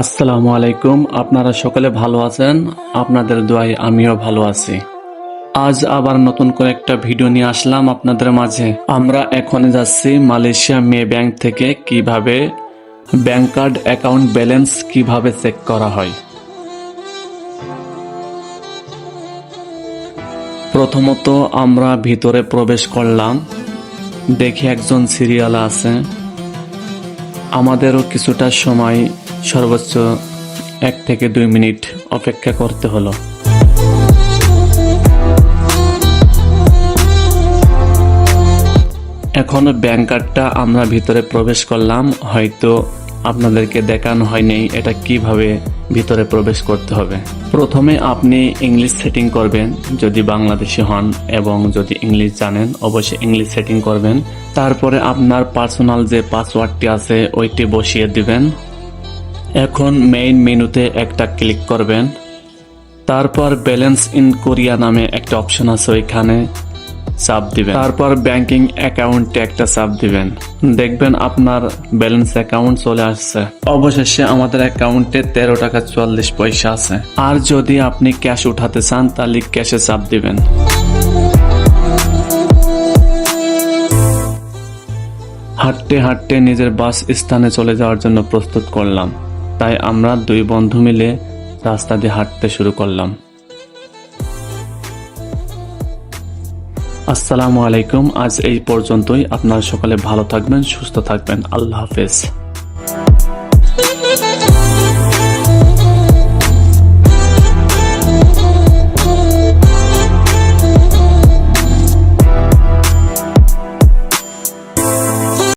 আসসালামু আলাইকুম। আপনারা সকলে ভালো আছেন? আপনাদের দোয়ায় আমিও ভালো আছি। আজ আবার নতুন করে একটা ভিডিও নিয়ে আসলাম আপনাদের মাঝে। আমরা এখন যাচ্ছি মালয়েশিয়া মে ব্যাংক থেকে কীভাবে ব্যাংক কার্ড অ্যাকাউন্ট ব্যালেন্স কীভাবে চেক করা হয়। প্রথমত আমরা ভিতরে প্রবেশ করলাম। দেখি একজন সিরিয়াল আছে। আমাদেরও কিছুটা সময় সর্বোচ্চ এক থেকে দুই মিনিট অপেক্ষা করতে হলো। এখন ব্যাংক কার্ডটা আমরা ভিতরে প্রবেশ করলাম, হয়তো আপনাদেরকে দেখানো হয়নি এটা কীভাবে ভিতরে প্রবেশ করতে হবে। প্রথমে আপনি ইংলিশ সেটিং করবেন, যদি বাংলাদেশি হন এবং যদি ইংলিশ জানেন, অবশ্যই ইংলিশ সেটিং করবেন। তারপরে আপনার পার্সোনাল যে পাসওয়ার্ডটি আছে, ওইটি বসিয়ে দিবেন। এখন মেইন মেনুতে একটা ক্লিক করবেন। তারপর ব্যালেন্স ইন কোরিয়া নামে একটা অপশন আছে ওইখানে। চাপ দিবেন। তারপর ব্যাংকিং অ্যাকাউন্টে একটা চাপ দিবেন। দেখবেন আপনার ব্যালেন্স অ্যাকাউন্ট চলে আসছে। অবশেষে আমাদের অ্যাকাউন্টে তেরো টাকা চুয়াল্লিশ পয়সা আছে। আর যদি আপনি ক্যাশ উঠাতে চান, তাহলে ক্যাশে চাপ দিবেন। হাঁটতে হাঁটতে নিজের বাস স্থানে চলে যাওয়ার জন্য প্রস্তুত করলাম। তাই আমরা দুই বন্ধু মিলে রাস্তা দিয়ে হাঁটতে শুরু করলাম। আসসালামু আলাইকুম। আজ এই পর্যন্তই। আপনারা সকলে ভালো থাকবেন সুস্থ থাকবেন। আল্লাহ হাফেজ।